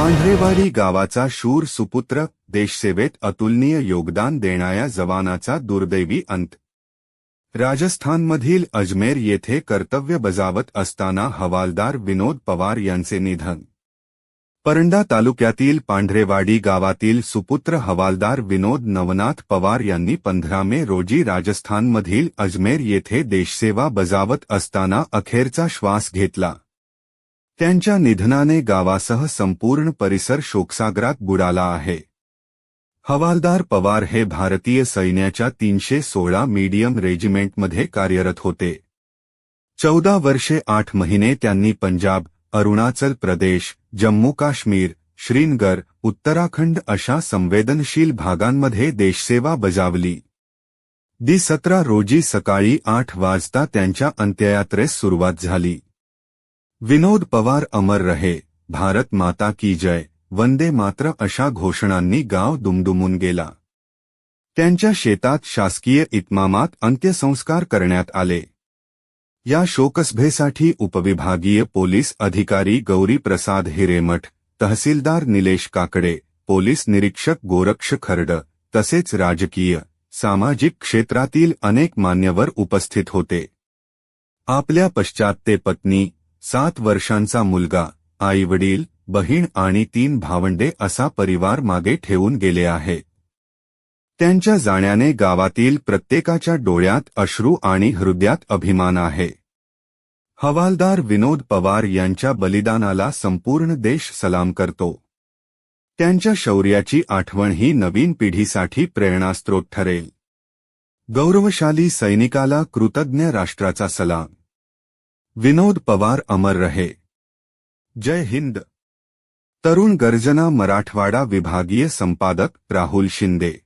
पांढरेवाडी गावाचा शूर सुपुत्र देशसेवेत अतुलनीय योगदान देणाऱ्या जवानाचा दुर्दैवी अंत. राजस्थानमधील अजमेर येथे कर्तव्य बजावत असताना हवालदार विनोद पवार यांचे निधन. परंडा तालुक्यातील पांढरेवाडी गावातील सुपुत्र हवालदार विनोद नवनाथ पवार यांनी पंधरा मे रोजी राजस्थानमधील अजमेर येथे देशसेवा बजावत असताना अखेरचा श्वास घेतला. त्यांच्या निधनाने गावासह संपूर्ण परिसर शोकसागरात बुडाला आहे. हवालदार पवार हे भारतीय सैन्याच्या तीनशे सोळा मीडियम रेजिमेंटमध्ये कार्यरत होते. चौदा वर्षे आठ महिने त्यांनी पंजाब अरुणाचल प्रदेश जम्मू काश्मीर श्रीनगर उत्तराखंड अशा संवेदनशील भागांमध्ये देशसेवा बजावली. दि सतरा रोजी सकाळी आठ वाजता त्यांच्या अंत्ययात्रेस सुरुवात झाली. विनोद पवार अमर रहे भारत माता की जय वंदे मात्र अशा घोषणांनी गाव दुमदुमून गेला. त्यांच्या शेतात शासकीय इतमामात अंत्यसंस्कार करण्यात आले. या शोकसभेसाठी उपविभागीय पोलीस अधिकारी गौरी प्रसाद हिरेमठ तहसीलदार निलेश काकडे पोलीस निरीक्षक गोरक्ष खर्ड तसेच राजकीय सामाजिक क्षेत्रातील अनेक मान्यवर उपस्थित होते. आपल्या पश्चात ते पत्नी सात वर्षांचा मुलगा आईवडील बहीण आणि तीन भावंडे असा परिवार मागे ठेवून गेले आहे. त्यांच्या जाण्याने गावातील प्रत्येकाच्या डोळ्यात अश्रू आणि हृदयात अभिमान आहे. हवालदार विनोद पवार यांच्या बलिदानाला संपूर्ण देश सलाम करतो. त्यांच्या शौर्याची आठवण ही नवीन पिढीसाठी प्रेरणास्त्रोत ठरेल. गौरवशाली सैनिकाला कृतज्ञ राष्ट्राचा सलाम. विनोद पवार अमर रहे। जय हिंद। तरुण गर्जना मराठवाडा विभागीय संपादक राहुल शिंदे।